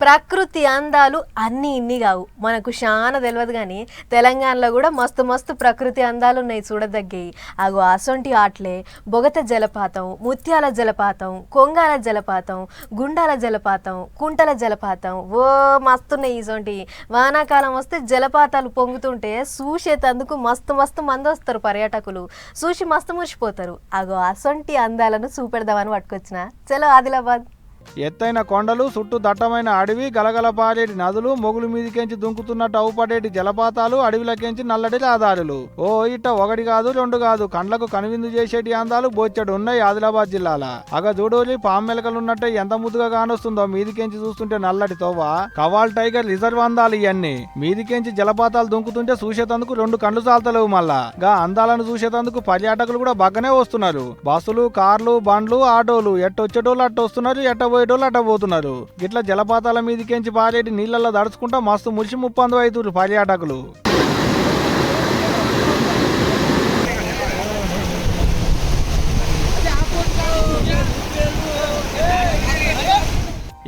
ప్రకృతి అందాలు అన్నీ ఇన్ని కావు. మనకు చాలా తెలియదు కానీ తెలంగాణలో కూడా మస్తు మస్తు ప్రకృతి అందాలు ఉన్నాయి చూడదగ్గేవి అగో అసొంటి ఆటలే బొగత జలపాతం ముత్యాల జలపాతం కొంగాల జలపాతం గుండాల జలపాతం కుంటల జలపాతం. ఓ మస్తున్నాయి ఇసొంటి వానాకాలం వస్తే జలపాతాలు పొంగుతుంటే చూసేటందుకు మస్తు మస్తు మంది వస్తారు పర్యాటకులు. చూసి మస్తు మురిసిపోతారు. అగో అసొంటి అందాలను చూపెడదామని పట్టుకొచ్చిన. చలో ఆదిలాబాద్. ఎత్తైన కొండలు చుట్టూ దట్టమైన అడవి గలగలపారేటి నదులు మొగులు మీదికెంచి దుంకుతున్నట్టు అవుపడేటి జలపాతాలు అడవిలకెంచి నల్లటి రహదారులు. ఓ ఇట్ట ఒకటి కాదు రెండు కాదు కండ్లకు కనువిందు చేసేటి అందాలు బోచ్చడు ఉన్నాయి ఆదిలాబాద్ జిల్లాల. అగ చూడోలి పామెలకలున్నట్టే ఎంత ముద్దుగా కానొస్తుందో మీదికెంచి చూస్తుంటే నల్లటి తోవ. కవాల్ టైగర్ రిజర్వ్ అందాలు ఇవన్నీ మీదికెంచి జలపాతాలు దుంకుతుంటే చూసేటందుకు రెండు కండ్లు చాలతలేవు మళ్ళా. గా అందాలను చూసేటందుకు పర్యాటకులు కూడా బాగానే వస్తున్నారు. బస్సులు కార్లు బండ్లు ఆటోలు ఎట్టొచ్చేటోళ్ళు అట్ట వస్తున్నారు ఎట్ట పోయేటోళ్ళు అట్ట పోతున్నారు. ఇట్లా జలపాతాల మీదకించి పారేటి నీళ్ళల్లో దడుచుకుంటా మస్తు మురిసి ముప్పందు అవుతున్నారు పర్యాటకులు.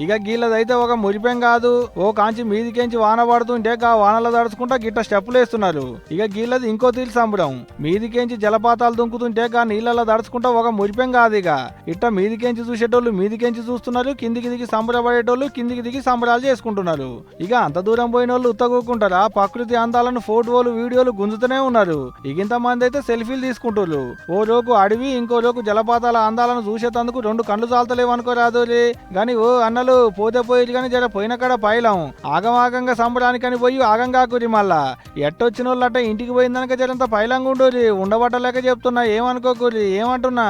ఇక గీళ్ళదైతే ఒక మురిపెం కాదు. ఓ కాంచి మీదికెంచి వాన పడుతుంటే ఆ వానలో దడుచుకుంటా గిట్ట స్టెప్పులు వేస్తున్నారు. ఇక గీళ్ళది ఇంకో తీర్చి సంబడం మీదికెంచి జలపాతాలు దుంకుతుంటే ఆ నీళ్ళలో దడుచుకుంటా ఒక మురిపెం కాదు ఇక. ఇట్ట మీదికెంచి చూసేటోళ్ళు మీదికెంచి చూస్తున్నారు కిందికి దిగి సంబరపడేటోళ్ళు కిందికి దిగి సంబరాలు చేసుకుంటున్నారు. ఇక అంత దూరం పోయిన వాళ్ళు ఉత్తగూకుంటారా? ప్రకృతి అందాలను ఫోటోలు వీడియోలు గుంజుతూనే ఉన్నారు. ఇగింత మంది అయితే సెల్ఫీలు తీసుకుంటారు ఓ రోజు అడవి ఇంకో రోజు జలపాతాల అందాలను చూసేటందుకు రెండు కళ్ళు చాలతలేవు రాదు గాని ఓ అన్నలు పోతే పోయేది కానీ జర పోయిన కాడ పైలం ఆగమాగంగా సంబరానికని పోయి ఆగంగా కురి మళ్ళా. ఎట్టొచ్చిన వాళ్ళట ఇంటికి పోయిందనక జరంత పైలంగా ఉండూరి ఉండబట్టలేక చెప్తున్నా ఏమనుకోకూరి ఏమంటున్నా?